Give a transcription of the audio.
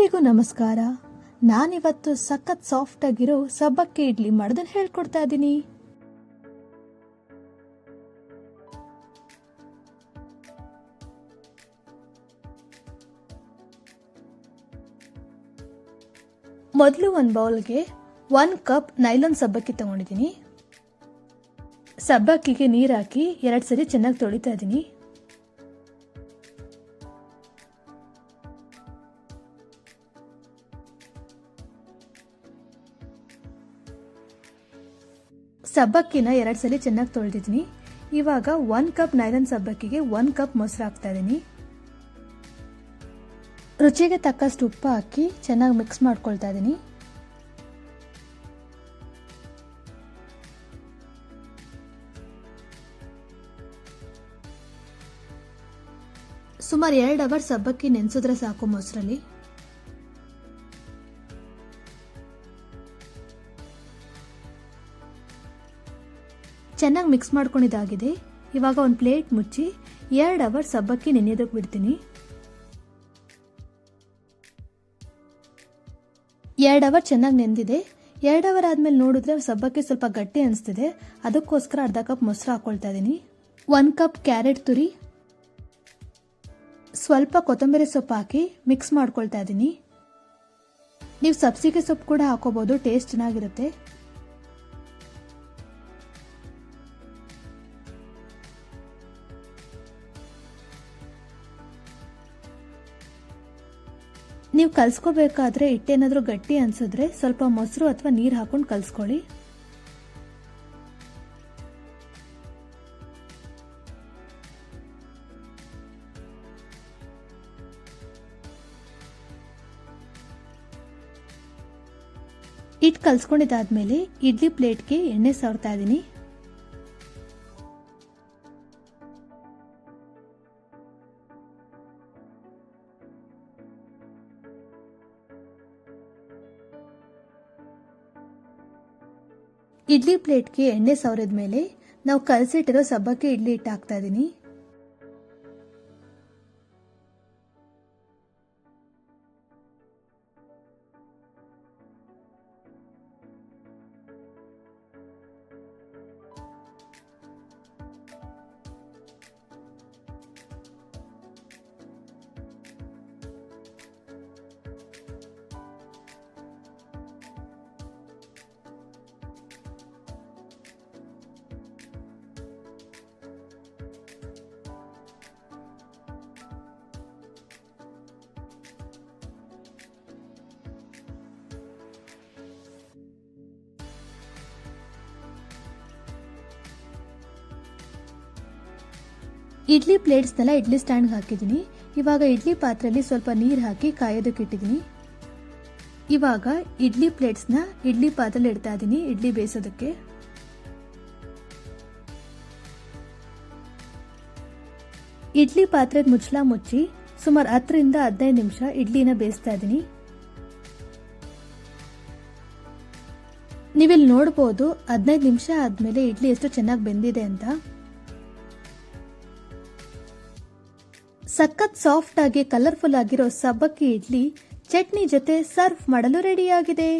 ಎಲ್ಲರಿಗೂ ನಮಸ್ಕಾರ. ನಾನಿವತ್ತು ಸಖತ್ ಸಾಫ್ಟ್ ಆಗಿರೋ ಸಬ್ಬಕ್ಕಿ ಇಡ್ಲಿ ಮಾಡೋದನ್ನ ಹೇಳ್ಕೊಡ್ತಾ ಇದ್ದೀನಿ ಮೊದಲು ಒಂದು ಬೌಲ್ಗೆ ಒನ್ ಕಪ್ ನೈಲಾನ್ ಸಬ್ಬಕ್ಕಿ ತಗೊಂಡಿದ್ದೀನಿ ಸಬ್ಬಕ್ಕಿಗೆ ನೀರು ಹಾಕಿ ಎರಡು ಸರಿ ಚೆನ್ನಾಗಿ ತೊಳಿತಾ ಇದ್ದೀನಿ ಸಬ್ಬಕ್ಕಿನ ಎರಡು ಸಲ ಚೆನ್ನಾಗಿ ತೊಳೆದಿದ್ದೀನಿ ಇವಾಗ ಒನ್ ಕಪ್ ನೈರನ್ ಸಬ್ಬಕ್ಕಿಗೆ ಒನ್ ಕಪ್ ಮೊಸರು ಹಾಕ್ತಾ ಇದ್ದೀನಿ ರುಚಿಗೆ ತಕ್ಕಷ್ಟು ಉಪ್ಪು ಹಾಕಿ ಚೆನ್ನಾಗಿ ಮಿಕ್ಸ್ ಮಾಡ್ಕೊಳ್ತಾ ಇದ್ದೀನಿ ಸುಮಾರು ಎರಡು ಅವರ್ ಸಬ್ಬಕ್ಕಿ ನೆನೆಸಿದ್ರೆ ಸಾಕು ಮೊಸರಲ್ಲಿ. ಚೆನ್ನಾಗಿ ಮಿಕ್ಸ್ ಮಾಡ್ಕೊಂಡಿದ್ದಾಗಿದೆ. ಇವಾಗ ಒಂದು ಪ್ಲೇಟ್ ಮುಚ್ಚಿ ಎರಡು ಅವರ್ ಸಬ್ಬಕ್ಕಿ ನೆನೆಯೋದಕ್ಕೆ ಬಿಡ್ತೀನಿ. ಎರಡು ಅವರ್ ಚೆನ್ನಾಗಿ ನೆಂದಿದೆ. ಎರಡು ಅವರ್ ಆದಮೇಲೆ ನೋಡಿದ್ರೆ ಸಬ್ಬಕ್ಕಿ ಸ್ವಲ್ಪ ಗಟ್ಟಿ ಅನಿಸ್ತಿದೆ. ಅದಕ್ಕೋಸ್ಕರ ಅರ್ಧ ಕಪ್ ಮೊಸರು ಹಾಕೊಳ್ತಾ ಇದ್ದೀನಿ ಒಂದು ಕಪ್ ಕ್ಯಾರೆಟ್ ತುರಿ. ಸ್ವಲ್ಪ ಕೊತ್ತಂಬರಿ ಸೊಪ್ಪು ಹಾಕಿ ಮಿಕ್ಸ್ ಮಾಡ್ಕೊಳ್ತಾ ಇದ್ದೀನಿ ನೀವು ಸಬ್ಸಿಗೆ ಸೊಪ್ಪು ಕೂಡ ಹಾಕೋಬಹುದು ಟೇಸ್ಟ್ ಚೆನ್ನಾಗಿರುತ್ತೆ. ನೀವು ಕಲ್ಸ್ಕೋಬೇಕಾದ್ರೆ ಹಿಟ್ಟೇನಾದರೂ ಗಟ್ಟಿ ಅನ್ಸಿದ್ರೆ ಸ್ವಲ್ಪ ಮೊಸರು ಅಥವಾ ನೀರು ಹಾಕೊಂಡು ಕಲ್ಸ್ಕೊಳ್ಳಿ. ಹಿಟ್ಟು ಕಲ್ಸ್ಕೊಂಡಿದ್ದಾದ್ಮೇಲೆ ಇಡ್ಲಿ ಪ್ಲೇಟ್ಗೆ ಎಣ್ಣೆ ಸವರ್ತಾ ಇದ್ದೀನಿ ಇಡ್ಲಿ ಪ್ಲೇಟ್ಗೆ ಎಣ್ಣೆ ಸವರಿದ ಮೇಲೆ ನಾವು ಕಲಸಿಟ್ಟಿರೋ ಸಬ್ಬಕ್ಕೆ ಇಡ್ಲಿ ಹಿಟ್ಟು ಹಾಕ್ತಾ ಇದ್ದೀನಿ ಇಡ್ಲಿ ಪ್ಲೇಟ್ಸ್ನೆಲ್ಲ ಇಡ್ಲಿ ಸ್ಟ್ಯಾಂಡ್ಗೆ ಹಾಕಿದ್ದೀನಿ. ಇವಾಗ ಇಡ್ಲಿ ಪಾತ್ರೆಯಲ್ಲಿ ಸ್ವಲ್ಪ ನೀರು ಹಾಕಿ ಕಾಯೋದಕ್ಕೆ ಇಟ್ಟಿದ್ದೀನಿ. ಇವಾಗ ಇಡ್ಲಿ ಪ್ಲೇಟ್ಸ್ನ ಇಡ್ಲಿ ಪಾತ್ರೆಯಲ್ಲಿ ಇಡ್ತಾ ಇದ್ದೀನಿ, ಇಡ್ಲಿ ಬೇಯಿಸೋದಕ್ಕೆ. ಇಡ್ಲಿ ಪಾತ್ರೆ ಮುಚ್ಚಲ ಮುಚ್ಚಿ ಸುಮಾರು ಹತ್ತರಿಂದ ಹದಿನೈದು ನಿಮಿಷ ಇಡ್ಲಿನ ಬೇಯಿಸ್ತಾ ಇದ್ದೀನಿ. ನೀವಿಲ್ಲಿ ನೋಡ್ಬೋದು ಹದಿನೈದು ನಿಮಿಷ ಆದಮೇಲೆ ಇಡ್ಲಿ ಎಷ್ಟು ಚೆನ್ನಾಗಿ ಬೆಂದಿದೆ ಅಂತ. ಸಖತ್ ಸಾಫ್ಟ್ ಆಗಿ ಕಲರ್ಫುಲ್ ಆಗಿರೋ ಸಬ್ಬಕ್ಕಿ ಇಡ್ಲಿ ಚಟ್ನಿ ಜೊತೆ ಸರ್ವ್ ಮಾಡಲು ರೆಡಿಯಾಗಿದೆ